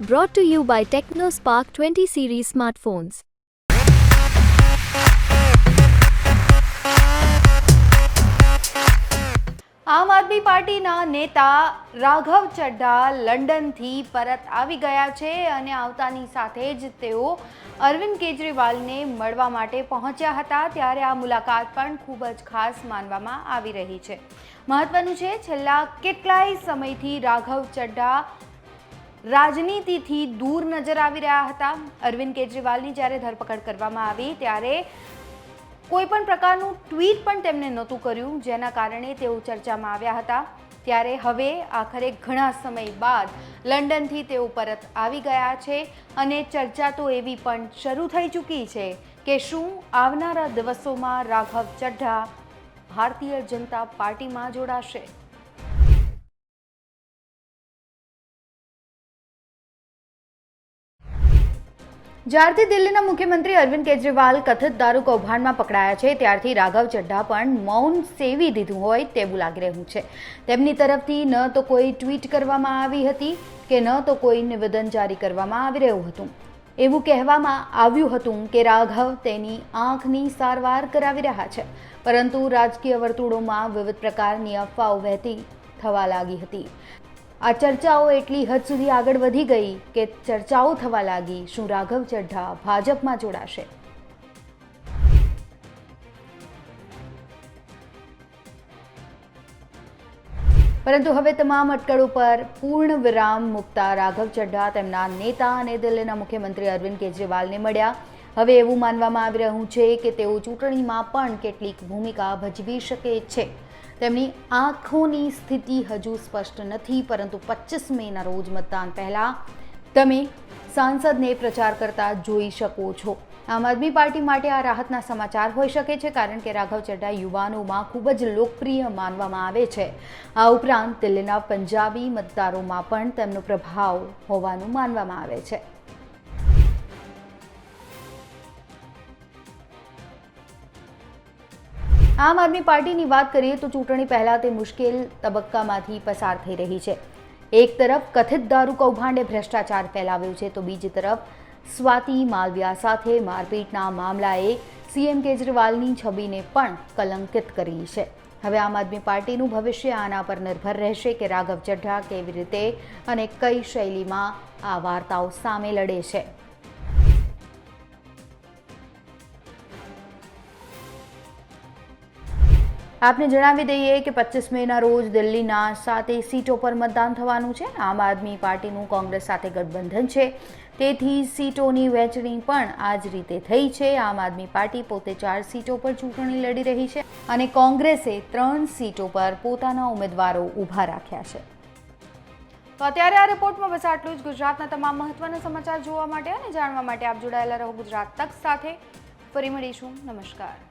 Brought to you by TechnoSpark 20 series smartphones. આમ આદમી પાર્ટીના નેતા રાઘવ ચડ્ઢા લંડનથી પરત આવી ગયા છે અને આવતાની સાથે જ તેઓ અરવિંદ કેજરીવાલને મળવા માટે પહોંચ્યા હતા ત્યારે આ મુલાકાત પણ ખૂબ જ ખાસ માનવામાં આવી રહી છે મહત્વનું છે, છેલ્લા કેટલાય સમયથી રાઘવ ચડ્ઢા રાજનીતિથી દૂર નજર આવી રહ્યા હતા. અરવિંદ કેજરીવાલની જ્યારે ધરપકડ કરવામાં આવી ત્યારે કોઈ પણ પ્રકારનું ટ્વીટ પણ તેમણે નહોતું કર્યું, જેના કારણે તેઓ ચર્ચામાં આવ્યા હતા. ત્યારે હવે આખરે ઘણા સમય બાદ લંડનથી તેઓ પરત આવી ગયા છે અને ચર્ચા તો એવી પણ શરૂ થઈ ચૂકી છે કે શું આવનારા દિવસોમાં રાઘવ ચડ્ઢા ભારતીય જનતા પાર્ટીમાં જોડાશે? જ્યારથી દિલ્હીના મુખ્યમંત્રી અરવિંદ કેજરીવાલ કથિત દારૂ કૌભાંડમાં પકડાયા છે, ત્યારથી રાઘવ ચડ્ઢા પણ મૌન સેવી દીધું હોય તેવું લાગી રહ્યું છે. તેમની તરફથી ન તો કોઈ ટ્વીટ કરવામાં આવી હતી કે ન તો કોઈ નિવેદન જારી કરવામાં આવી રહ્યું હતું. એવું કહેવામાં આવ્યું હતું કે રાઘવ તેની આંખની સારવાર કરાવી રહ્યા છે, પરંતુ રાજકીય વર્તુળોમાં વિવિધ પ્રકારની અફવાઓ વહેતી થવા લાગી હતી. આ ચર્ચાઓ એટલી હદ સુધી આગળ વધી ગઈ કે ચર્ચાઓ થવા લાગી. શું રાઘવ ચડ્ઢા ભાજપમાં જોડાશે? પરંતુ હવે તમામ અટકળો પર પૂર્ણ વિરામ મૂકતા રાઘવ ચડ્ઢા તેમના નેતા અને દિલ્હીના મુખ્યમંત્રી અરવિંદ કેજરીવાલને મળ્યા. હવે એવું માનવામાં આવી રહ્યું છે કે તેઓ ચૂંટણીમાં પણ કેટલીક ભૂમિકા ભજવી શકે છે. તેમની આંખોની સ્થિતિ હજુ સ્પષ્ટ નથી, પરંતુ પચીસ મેના રોજ મતદાન પહેલાં તમે સાંસદને પ્રચાર કરતા જોઈ શકો છો. આમ આદમી પાર્ટી માટે આ રાહતના સમાચાર હોઈ શકે છે, કારણ કે રાઘવ ચડ્ડા યુવાનોમાં ખૂબ જ લોકપ્રિય માનવામાં આવે છે. આ ઉપરાંત દિલ્હીના પંજાબી મતદારોમાં પણ તેમનો પ્રભાવ હોવાનું માનવામાં આવે છે. આમ આદમી પાર્ટીની વાત કરીએ તો ચૂંટણી પહેલાં તે મુશ્કેલ તબક્કામાંથી પસાર થઈ રહી છે. એક તરફ કથિત દારૂ કૌભાંડે ભ્રષ્ટાચાર ફેલાવ્યો છે તો બીજી તરફ સ્વાતિ માલવિયા સાથે મારપીટના મામલાએ સીએમ કેજરીવાલની છબીને પણ કલંકિત કરી છે. હવે આમ આદમી પાર્ટીનું ભવિષ્ય આના પર નિર્ભર રહેશે કે રાઘવ ચઢ્ઢા કેવી રીતે અને કઈ શૈલીમાં આ વાર્તાઓ સામે લડે છે. આપને જણાવી દઈએ કે પચીસ મેના રોજ દિલ્હીના સાતે સીટો પર મતદાન થવાનું છે. આમ આદમી પાર્ટીનું કોંગ્રેસ સાથે ગઠબંધન છે. તેથી સીટોની વહેંચણી પણ આ જ રીતે થઈ છે. આમ આદમી પાર્ટી પોતે ચાર સીટો પર ચૂંટણી લડી રહી છે અને કોંગ્રેસે ત્રણ સીટો પર પોતાના ઉમેદવારો ઊભા રાખ્યા છે. તો અત્યારે આ રિપોર્ટમાં બસ આટલું જ. ગુજરાતના તમામ મહત્વના સમાચાર જોવા માટે અને જાણવા માટે આપ જોડાયેલા રહો ગુજરાત તક સાથે. ફરી મળીશું. નમસ્કાર.